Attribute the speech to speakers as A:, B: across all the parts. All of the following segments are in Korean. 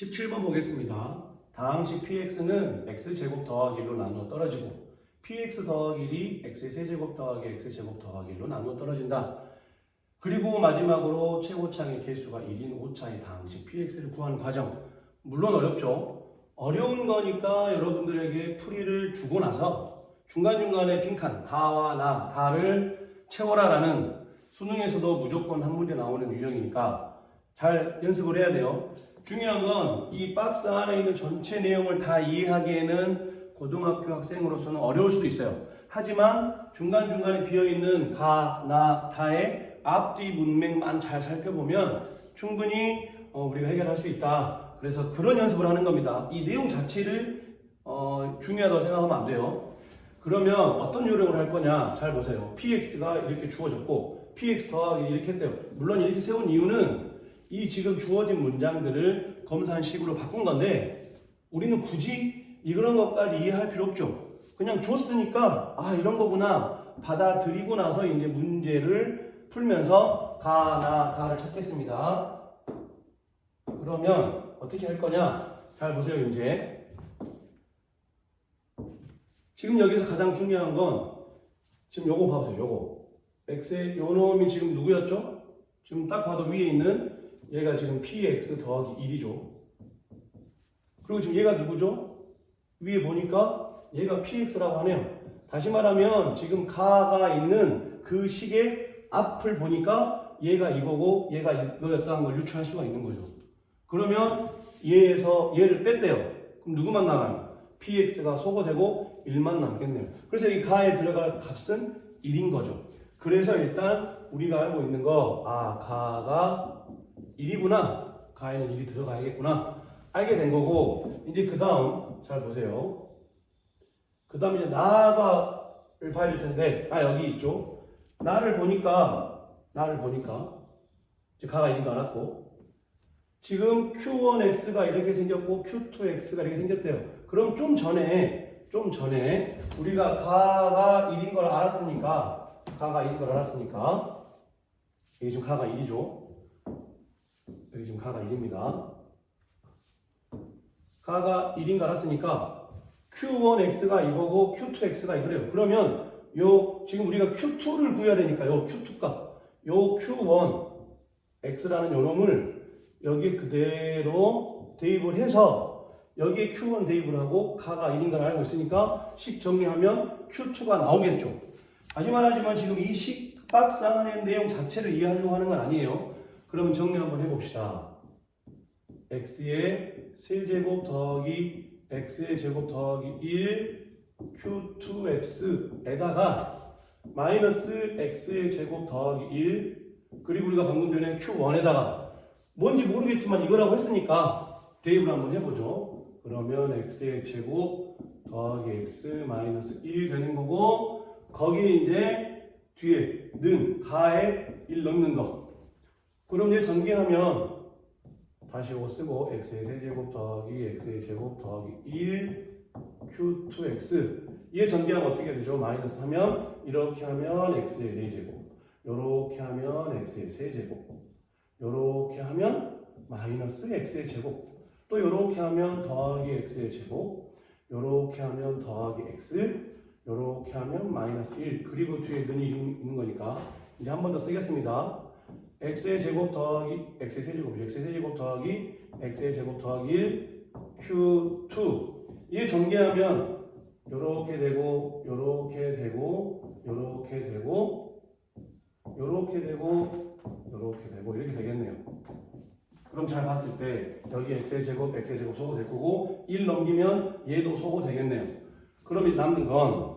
A: 17번 보겠습니다. 다항식 px는 x제곱 더하기 1로 나누어 떨어지고 px 더하기 1이 x의 세제곱 더하기 x의 제곱 더하기 1로 나누어 떨어진다. 그리고 마지막으로 최고차의 개수가 1인 5차의 다항식 px를 구하는 과정. 물론 어렵죠. 어려운 거니까 여러분들에게 풀이를 주고 나서 중간중간에 빈칸 다와 나, 다를 채워라라는 수능에서도 무조건 한 문제 나오는 유형이니까 잘 연습을 해야 돼요. 중요한 건 이 박스 안에 있는 전체 내용을 다 이해하기에는 고등학교 학생으로서는 어려울 수도 있어요. 하지만 중간중간에 비어있는 가, 나, 다의 앞뒤 문맥만 잘 살펴보면 충분히 어, 우리가 해결할 수 있다. 그래서 그런 연습을 하는 겁니다. 이 내용 자체를 어, 중요하다고 생각하면 안 돼요. 그러면 어떤 요령을 할 거냐? 잘 보세요. px가 이렇게 주어졌고 px 더하기 이렇게 했대요. 물론 이렇게 세운 이유는 이 지금 주어진 문장들을 검사한 식으로 바꾼 건데 우리는 굳이 이런 것까지 이해할 필요 없죠. 그냥 줬으니까 아 이런 거구나 받아들이고 나서 이제 문제를 풀면서 가, 나, 다를 찾겠습니다. 그러면 어떻게 할 거냐? 잘 보세요 이제 지금 여기서 가장 중요한 건 지금 요거 봐보세요 요거 x의 요 놈이 지금 누구였죠? 지금 딱 봐도 위에 있는 얘가 지금 px 더하기 1이죠. 그리고 지금 얘가 누구죠? 위에 보니까 얘가 px라고 하네요. 다시 말하면 지금 가가 있는 그 식의 앞을 보니까 얘가 이거고 얘가 이거였다는 걸 유추할 수가 있는 거죠. 그러면 얘에서 얘를 뺐대요. 그럼 누구만 남아요? px가 소거되고 1만 남겠네요. 그래서 이 가에 들어갈 값은 1인 거죠. 그래서 일단 우리가 알고 있는 거, 아, 가가 1이구나. 가에는 1이 들어가야겠구나. 알게 된 거고, 이제 그 다음, 잘 보세요. 그 다음 이제 나가를 봐야 될 텐데, 아, 여기 있죠. 나를 보니까, 나를 보니까, 이제 가가 1인 거 알았고, 지금 Q1X가 이렇게 생겼고, Q2X가 이렇게 생겼대요. 그럼 좀 전에, 좀 전에, 우리가 가가 1인 걸 알았으니까, 가가 1인 걸 알았으니까, 여기 지금 가가 1이죠. 여기 지금 가가 1입니다. 가가 1인 거 알았으니까 Q1x가 이거고 Q2x가 이거래요. 그러면 요 지금 우리가 Q2를 구해야 되니까 요 Q2 값, 요 Q1 x라는 요 놈을 여기 그대로 대입을 해서 여기에 Q1 대입을 하고 가가 1인 걸 알고 있으니까 식 정리하면 Q2가 나오겠죠. 다시 말하지만 지금 이 식 박스 안의 내용 자체를 이해하려고 하는 건 아니에요. 그러면 정리 한번 해봅시다. x의 세제곱 더하기 x의 제곱 더하기 1 q2x에다가 마이너스 x의 제곱 더하기 1 그리고 우리가 방금 전에 q1에다가 뭔지 모르겠지만 이거라고 했으니까 대입을 한번 해보죠. 그러면 x의 제곱 더하기 x 마이너스 1 되는 거고 거기에 이제 뒤에 는 가에 1 넣는 거. 그럼 이제 전개하면 다시 이거 쓰고 x의 세제곱 더하기 x의 제곱 더하기 1 q2x 얘 전개하면 어떻게 되죠? 마이너스 하면 이렇게 하면 x의 4제곱. 요렇게 하면 x의 세제곱. 요렇게 하면 마이너스 x의 제곱. 또 요렇게 하면 더하기 x의 제곱. 요렇게 하면 더하기 x 요렇게 하면 마이너스 1 그리고 뒤에 는이 있는 거니까 이제 한 번 더 쓰겠습니다. x의 제곱 더하기 x의 세제곱 x의 세제곱 더하기 x의 제곱 더하기 1 q2 얘 전개하면 요렇게 되고 요렇게 되고 요렇게 되고 요렇게 되고 요렇게 되고 이렇게 되겠네요. 그럼 잘 봤을 때 여기 x의 제곱 x의 제곱 소거 될 거고 1 넘기면 얘도 소거 되겠네요. 그럼 이 남는 건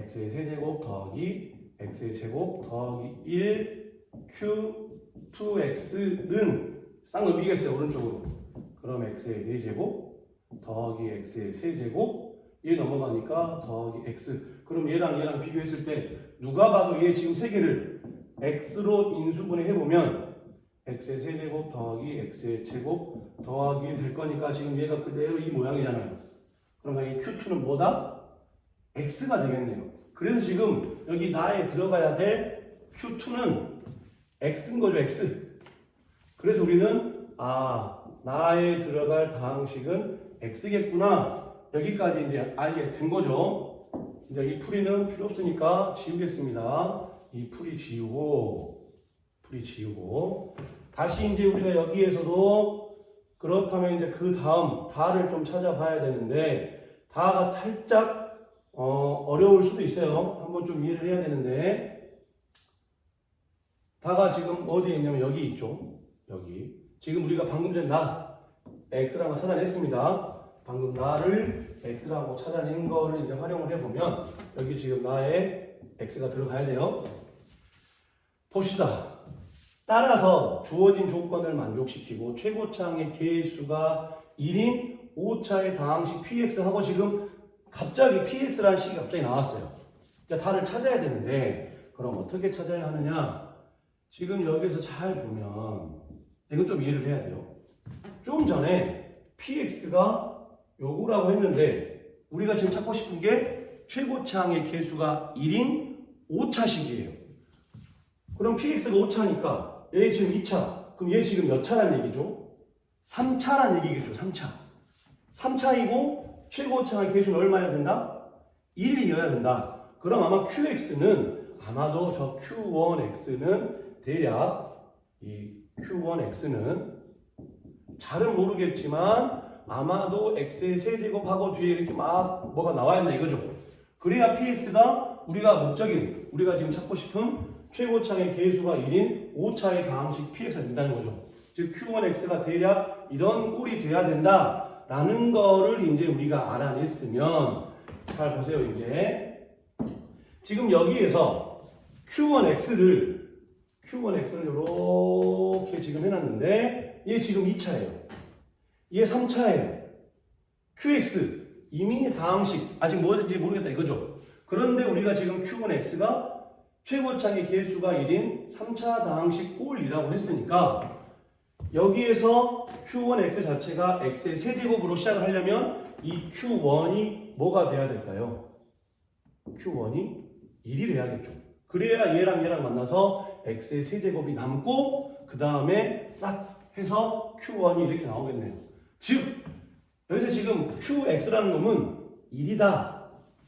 A: x의 세제곱 더하기 x의 제곱 더하기 1 q2x는 쌍 넘기겠어요 오른쪽으로. 그럼 x의 4제곱 더하기 x의 세제곱 얘 넘어가니까 더하기 x. 그럼 얘랑 얘랑 비교했을 때 누가 봐도 얘 지금 세 개를 x로 인수분해 해보면 x의 세제곱 더하기 x의 제곱 더하기 1될 거니까 지금 얘가 그대로 이 모양이잖아요. 그럼 이 q2는 뭐다? x가 되겠네요 그래서 지금 여기 나에 들어가야 될 q2는 x인 거죠 x 그래서 우리는 아 나에 들어갈 다항식은 x겠구나. 여기까지 이제 알게 된 거죠. 이제 이 풀이는 필요 없으니까 지우겠습니다. 이 풀이 지우고, 풀이 지우고. 다시 이제 우리가 여기에서도 그렇다면 이제 그 다음 다를 좀 찾아봐야 되는데, 다가 살짝 어, 어려울 수도 있어요. 한번 좀 이해를 해야 되는데, 다가 지금 어디에 있냐면 여기 있죠. 여기. 지금 우리가 방금 전에 나, x라고 찾아냈습니다. 방금 나를 x라고 찾아낸 거를 이제 활용을 해보면, 여기 지금 나의 x가 들어가야 돼요. 봅시다. 따라서 주어진 조건을 만족시키고 최고차항의 개수가 1인 5차의 다항식 px 하고 지금 갑자기 px라는 식이 갑자기 나왔어요. 이제 다를 찾아야 되는데 그럼 어떻게 찾아야 하느냐? 지금 여기서 잘 보면 이건 좀 이해를 해야 돼요. 좀 전에 px가 요거라고 했는데 우리가 지금 찾고 싶은 게 최고차항의 개수가 1인 5차식이에요. 그럼 px가 5차니까 얘 지금 2차. 그럼 얘 지금 몇 차란 얘기죠? 3차란 얘기겠죠. 3차. 3차이고 최고차의 개수는 얼마여야 된다? 1이어야 된다. 그럼 아마 qx는 아마도 저 q1x는 대략 이 q1x는 잘은 모르겠지만 아마도 x의 세제곱하고 뒤에 이렇게 막 뭐가 나와야 한다 이거죠. 그래야 px가 우리가 목적인 우리가 지금 찾고 싶은 최고차의 개수가 1인 5차의 다항식 px가 된다는 거죠. 즉 q1x가 대략 이런 꼴이 돼야 된다 라는 거를 이제 우리가 알아냈으면 잘 보세요 이제 지금 여기에서 q1x를 q1x를 이렇게 지금 해놨는데 얘 지금 2차예요. 얘 3차예요. qx 이미 다항식 아직 뭐든지 모르겠다 이거죠. 그런데 우리가 지금 q1x가 최고차의 개수가 1인 3차 다항식 꼴이라고 했으니까 여기에서 q1x 자체가 x의 세제곱으로 시작을 하려면 이 q1이 뭐가 돼야 될까요? q1이 1이 돼야겠죠. 그래야 얘랑 얘랑 만나서 x의 세제곱이 남고 그 다음에 싹 해서 q1이 이렇게 나오겠네요. 즉 여기서 지금 qx라는 놈은 1이다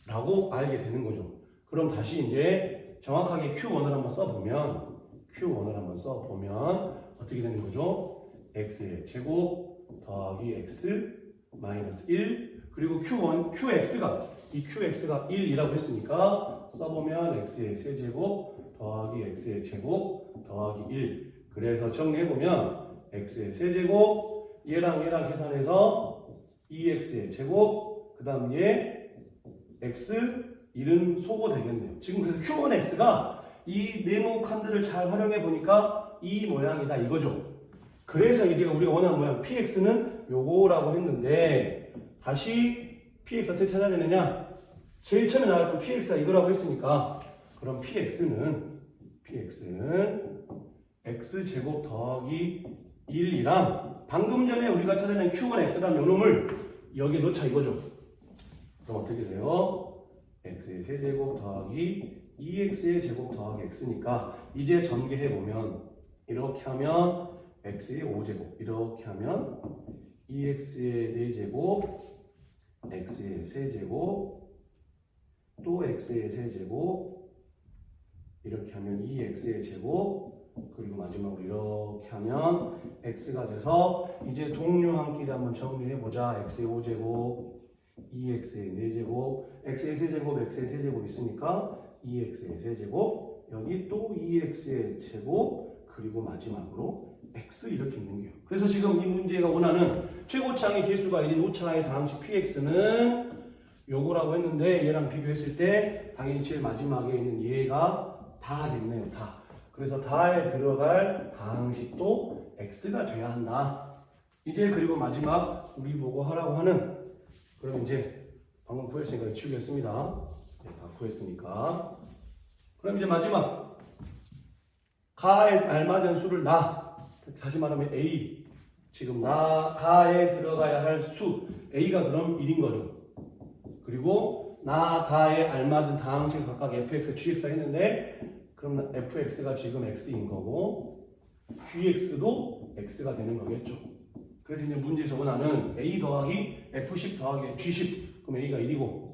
A: 라고 알게 되는 거죠. 그럼 다시 이제 정확하게 q1을 한번 써보면 q1을 한번 써보면 어떻게 되는 거죠? x의 제곱 더하기 x 마이너스 1 그리고 q1, qx가 이 qx가 1이라고 했으니까 써보면 x의 세제곱 더하기 x의 제곱 더하기 1 그래서 정리해보면 x의 세제곱 얘랑 얘랑 계산해서 2x의 제곱 그 다음 얘 x 1은 소거 되겠네요. 지금 그래서 q1x가 이 네모 칸들을 잘 활용해 보니까 이 모양이다 이거죠. 그래서 이제 우리가 원하는 모양 px는 요거라고 했는데 다시 px 어떻게 찾아야 되느냐? 제일 처음에 나왔던 px가 이거라고 했으니까 그럼 px는 px는 x 제곱 더하기 1이랑 방금 전에 우리가 찾아낸 q1x라는 요 놈을 여기에 넣자 이거죠. 그럼 어떻게 돼요? x의 세제곱 더하기 2x의 제곱 더하기 x니까 이제 전개해 보면 이렇게 하면 x의 5제곱 이렇게 하면 2x의 4제곱 x의 세제곱 또 x의 세제곱 이렇게 하면 2x의 제곱 그리고 마지막으로 이렇게 하면 x가 돼서 이제 동류한끼리 한번 정리해 보자. x의 5제곱 2x의 4제곱 x의 세제곱 x의 세제곱 있으니까 2x의 세제곱 여기 또 2x의 제곱 그리고 마지막으로 x 이렇게 있는 거예요. 그래서 지금 이 문제가 원하는 최고차의 개수가 1인 5차의 다항식 px는 요거라고 했는데 얘랑 비교했을 때 당연히 제일 마지막에 있는 얘가 다 됐네요. 다. 그래서 다에 들어갈 다항식도 x가 돼야 한다. 이제 그리고 마지막 우리 보고 하라고 하는 그럼 이제 방금 구했으니까 치우겠습니다. 네, 다 구했으니까. 그럼 이제 마지막 가에 알맞은 수를 나. 다시 말하면 a. 지금 나 가에 들어가야 할 수. A가 그럼 1인 거죠. 그리고 나 가에 알맞은 다항식 각각 fx, gx가 했는데 그럼 fx가 지금 x인 거고 gx도 x가 되는 거겠죠. 그래서 이제 문제에서 원하는 A 더하기 F10 더하기 G10 그럼 A가 1이고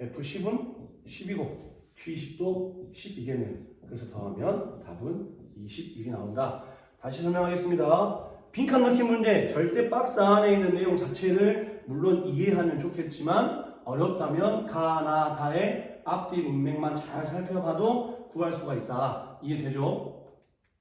A: F10은 10이고 G10도 10이겠네요. 그래서 더하면 답은 21이 나온다. 다시 설명하겠습니다. 빈칸 넣기 문제 절대 박스 안에 있는 내용 자체를 물론 이해하면 좋겠지만 어렵다면 가나다의 앞뒤 문맥만 잘 살펴봐도 구할 수가 있다. 이해되죠?